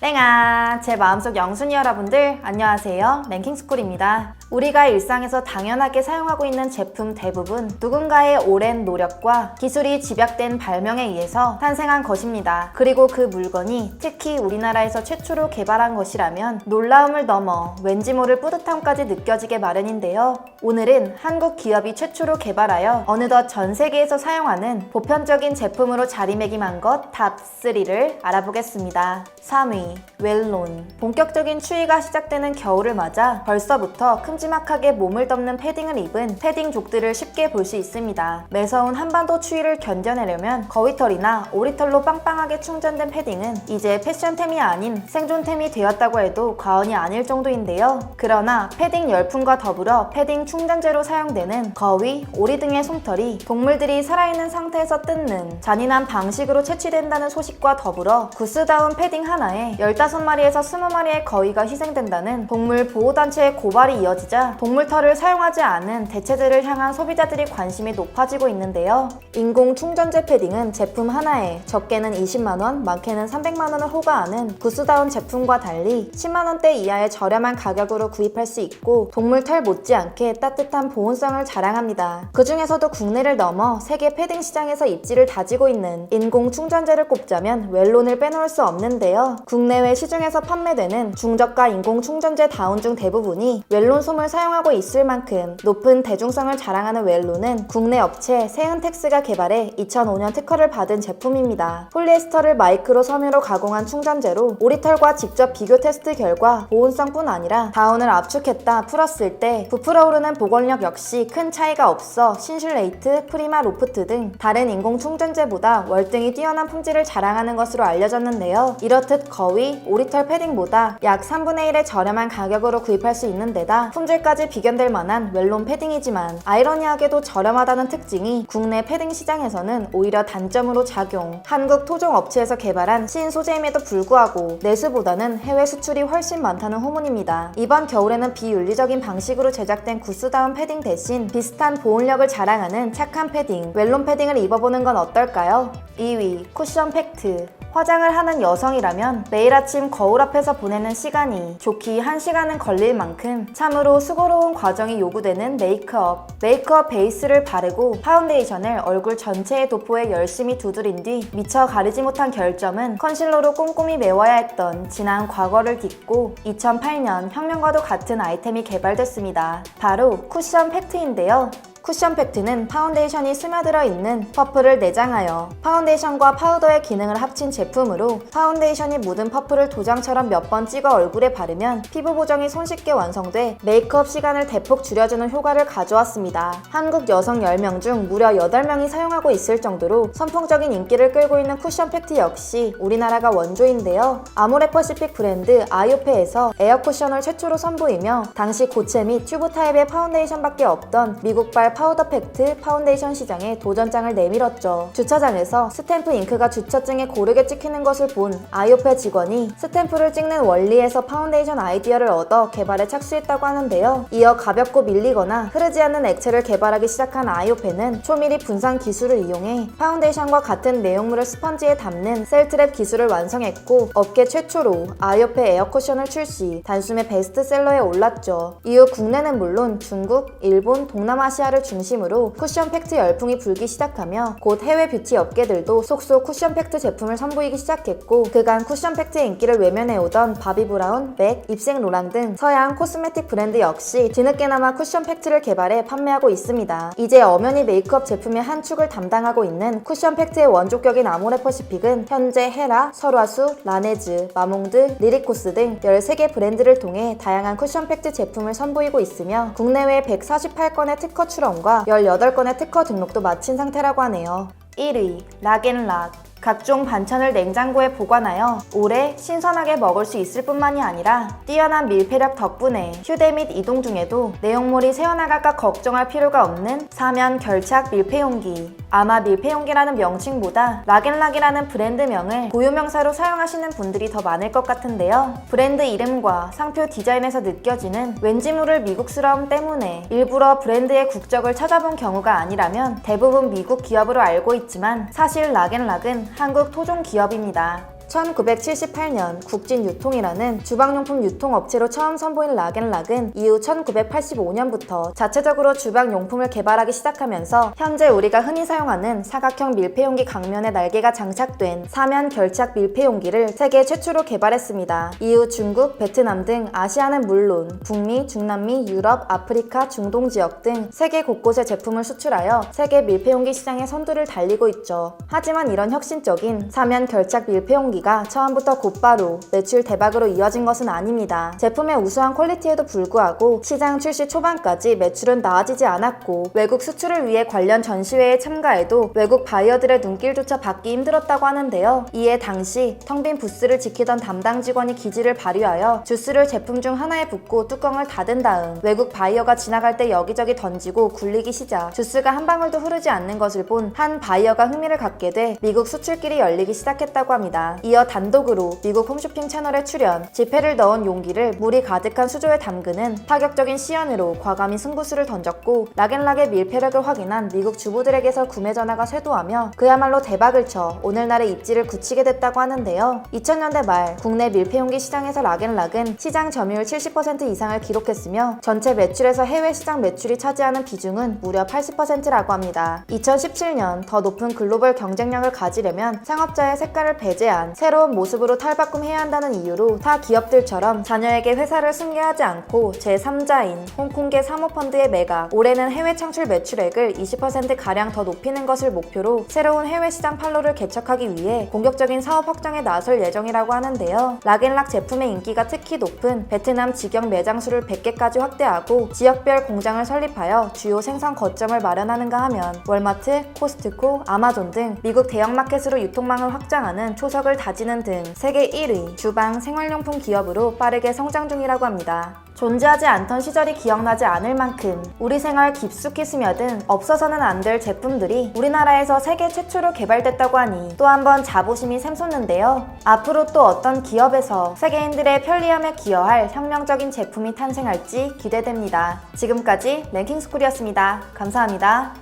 땡아, 제 마음속 영순이 여러분들 안녕하세요. 랭킹스쿨입니다. 우리가 일상에서 당연하게 사용하고 있는 제품 대부분 누군가의 오랜 노력과 기술이 집약된 발명에 의해서 탄생한 것입니다. 그리고 그 물건이 특히 우리나라에서 최초로 개발한 것이라면 놀라움을 넘어 왠지 모를 뿌듯함까지 느껴지게 마련인데요. 오늘은 한국 기업이 최초로 개발하여 어느덧 전 세계에서 사용하는 보편적인 제품으로 자리매김한 것 탑 3를 알아보겠습니다. 3위, 웰론. 본격적인 추위가 시작되는 겨울을 맞아 벌써부터 큼지막하게 몸을 덮는 패딩을 입은 패딩족들을 쉽게 볼 수 있습니다. 매서운 한반도 추위를 견뎌내려면 거위털이나 오리털로 빵빵하게 충전된 패딩은 이제 패션템이 아닌 생존템이 되었다고 해도 과언이 아닐 정도인데요. 그러나 패딩 열풍과 더불어 패딩 충전재로 사용되는 거위, 오리 등의 솜털이 동물들이 살아있는 상태에서 뜯는 잔인한 방식으로 채취된다는 소식과 더불어 구스다운 패딩 하나에 15마리에서 20마리의 거위가 희생된다는 동물 보호단체의 고발이 이어지자 동물털을 사용하지 않은 대체들을 향한 소비자들의 관심이 높아지고 있는데요. 인공 충전재 패딩은 제품 하나에 적게는 20만원, 많게는 300만원을 호가하는 구스다운 제품과 달리 10만원대 이하의 저렴한 가격으로 구입할 수 있고 동물털 못지않게 따뜻한 보온성을 자랑합니다. 그 중에서도 국내를 넘어 세계 패딩 시장에서 입지를 다지고 있는 인공 충전재를 꼽자면 웰론을 빼놓을 수 없는데요. 국내외 시중에서 판매되는 중저가 인공 충전재 다운 중 대부분이 웰론 솜을 사용하고 있을 만큼 높은 대중성을 자랑하는 웰론은 국내 업체 세은텍스가 개발해 2005년 특허를 받은 제품입니다. 폴리에스터를 마이크로 섬유로 가공한 충전재로 오리털과 직접 비교 테스트 결과 보온성뿐 아니라 다운을 압축했다 풀었을 때 부풀어 오르는 보건력 역시 큰 차이가 없어 신슐레이트, 프리마 로프트 등 다른 인공 충전재보다 월등히 뛰어난 품질을 자랑하는 것으로 알려졌는데요. 이렇듯 거위, 오리털 패딩보다 약 3분의 1의 저렴한 가격으로 구입할 수 있는 데다 품질까지 비견될 만한 웰론 패딩이지만 아이러니하게도 저렴하다는 특징이 국내 패딩 시장에서는 오히려 단점으로 작용. 한국 토종 업체에서 개발한 신소재임에도 불구하고 내수보다는 해외 수출이 훨씬 많다는 호문입니다. 이번 겨울에는 비윤리적인 방식으로 제작된 구스다운 패딩 대신 비슷한 보온력을 자랑하는 착한 패딩, 웰론 패딩을 입어보는 건 어떨까요? 2위, 쿠션 팩트. 화장을 하는 여성이라면 매일 아침 거울 앞에서 보내는 시간이 좋기 1시간은 걸릴 만큼 참으로 수고로운 과정이 요구되는 메이크업. 메이크업 베이스를 바르고 파운데이션을 얼굴 전체의 도포에 열심히 두드린 뒤 미처 가리지 못한 결점은 컨실러로 꼼꼼히 메워야 했던 지난 과거를 딛고 2008년 혁명과도 같은 아이템이 개발됐습니다. 바로 쿠션 팩트인데요. 쿠션 팩트는 파운데이션이 스며들어 있는 퍼플을 내장하여 파운데이션과 파우더의 기능을 합친 제품으로 파운데이션이 묻은 퍼플을 도장처럼 몇 번 찍어 얼굴에 바르면 피부 보정이 손쉽게 완성돼 메이크업 시간을 대폭 줄여주는 효과를 가져왔습니다. 한국 여성 10명 중 무려 8명이 사용하고 있을 정도로 선풍적인 인기를 끌고 있는 쿠션 팩트 역시 우리나라가 원조인데요. 아모레퍼시픽 브랜드 아이오페에서 에어 쿠션을 최초로 선보이며 당시 고체 및 튜브 타입의 파운데이션밖에 없던 미국발 파우더 팩트 파운데이션 시장에 도전장을 내밀었죠. 주차장에서 스탬프 잉크가 주차증에 고르게 찍히는 것을 본 아이오페 직원이 스탬프를 찍는 원리에서 파운데이션 아이디어를 얻어 개발에 착수했다고 하는데요. 이어 가볍고 밀리거나 흐르지 않는 액체를 개발하기 시작한 아이오페는 초미리 분산 기술을 이용해 파운데이션과 같은 내용물을 스펀지에 담는 셀트랩 기술을 완성했고 업계 최초로 아이오페 에어쿠션을 출시 단숨에 베스트셀러에 올랐죠. 이후 국내는 물론 중국, 일본, 동남아시아를 중심으로 쿠션 팩트 열풍이 불기 시작하며 곧 해외 뷰티 업계들도 속속 쿠션 팩트 제품을 선보이기 시작했고 그간 쿠션 팩트의 인기를 외면해오던 바비 브라운, 맥, 입생 로랑 등 서양 코스메틱 브랜드 역시 뒤늦게나마 쿠션 팩트를 개발해 판매하고 있습니다. 이제 엄연히 메이크업 제품의 한 축을 담당하고 있는 쿠션 팩트의 원조격인 아모레퍼시픽은 현재 헤라, 설화수, 라네즈, 마몽드, 리리코스 등 13개 브랜드를 통해 다양한 쿠션 팩트 제품을 선보이고 있으며 국내외 148건의 특허 출원 과 18건의 특허 등록도 마친 상태라고 하네요. 1위 락앤락 각종 반찬을 냉장고에 보관하여 오래 신선하게 먹을 수 있을 뿐만이 아니라 뛰어난 밀폐력 덕분에 휴대 및 이동 중에도 내용물이 새어나갈까 걱정할 필요가 없는 사면 결착 밀폐용기. 아마 밀폐용기라는 명칭보다 락앤락이라는 브랜드명을 고유명사로 사용하시는 분들이 더 많을 것 같은데요. 브랜드 이름과 상표 디자인에서 느껴지는 왠지 모를 미국스러움 때문에 일부러 브랜드의 국적을 찾아본 경우가 아니라면 대부분 미국 기업으로 알고 있지만 사실 락앤락은 한국 토종 기업입니다. 1978년 국진유통이라는 주방용품 유통업체로 처음 선보인 락앤락은 이후 1985년부터 자체적으로 주방용품을 개발하기 시작하면서 현재 우리가 흔히 사용하는 사각형 밀폐용기 강면에 날개가 장착된 사면 결착 밀폐용기를 세계 최초로 개발했습니다. 이후 중국, 베트남 등 아시아는 물론 북미, 중남미, 유럽, 아프리카, 중동 지역 등 세계 곳곳에 제품을 수출하여 세계 밀폐용기 시장의 선두를 달리고 있죠. 하지만 이런 혁신적인 사면 결착 밀폐용기 가 처음부터 곧바로 매출 대박으로 이어진 것은 아닙니다. 제품의 우수한 퀄리티에도 불구하고 시장 출시 초반까지 매출은 나아지지 않았고 외국 수출을 위해 관련 전시회에 참가해도 외국 바이어들의 눈길조차 받기 힘들었다고 하는데요. 이에 당시 텅 빈 부스를 지키던 담당 직원이 기지를 발휘하여 주스를 제품 중 하나에 붓고 뚜껑을 닫은 다음 외국 바이어가 지나갈 때 여기저기 던지고 굴리기 시작 주스가 한 방울도 흐르지 않는 것을 본 한 바이어가 흥미를 갖게 돼 미국 수출길이 열리기 시작했다고 합니다. 이어 단독으로 미국 홈쇼핑 채널에 출연, 지폐를 넣은 용기를 물이 가득한 수조에 담그는 파격적인 시연으로 과감히 승부수를 던졌고 락앤락의 밀폐력을 확인한 미국 주부들에게서 구매 전화가 쇄도하며 그야말로 대박을 쳐 오늘날의 입지를 굳히게 됐다고 하는데요. 2000년대 말 국내 밀폐용기 시장에서 락앤락은 시장 점유율 70% 이상을 기록했으며 전체 매출에서 해외 시장 매출이 차지하는 비중은 무려 80%라고 합니다. 2017년 더 높은 글로벌 경쟁력을 가지려면 상업자의 색깔을 배제한 새로운 모습으로 탈바꿈해야 한다는 이유로 타 기업들처럼 자녀에게 회사를 승계하지 않고 제3자인 홍콩계 사모펀드의 매각, 올해는 해외 창출 매출액을 20%가량 더 높이는 것을 목표로 새로운 해외 시장 판로를 개척하기 위해 공격적인 사업 확장에 나설 예정이라고 하는데요. 락앤락 제품의 인기가 특히 높은 베트남 직영 매장 수를 100개까지 확대하고 지역별 공장을 설립하여 주요 생산 거점을 마련하는가 하면 월마트, 코스트코, 아마존 등 미국 대형 마켓으로 유통망을 확장하는 초석을 다지는 등 세계 1위 주방 생활용품 기업으로 빠르게 성장 중이라고 합니다. 존재하지 않던 시절이 기억나지 않을 만큼 우리 생활 깊숙이 스며든 없어서는 안 될 제품들이 우리나라에서 세계 최초로 개발됐다고 하니 또 한 번 자부심이 샘솟는데요. 앞으로 또 어떤 기업에서 세계인들의 편리함에 기여할 혁명적인 제품이 탄생할지 기대됩니다. 지금까지 랭킹스쿨이었습니다. 감사합니다.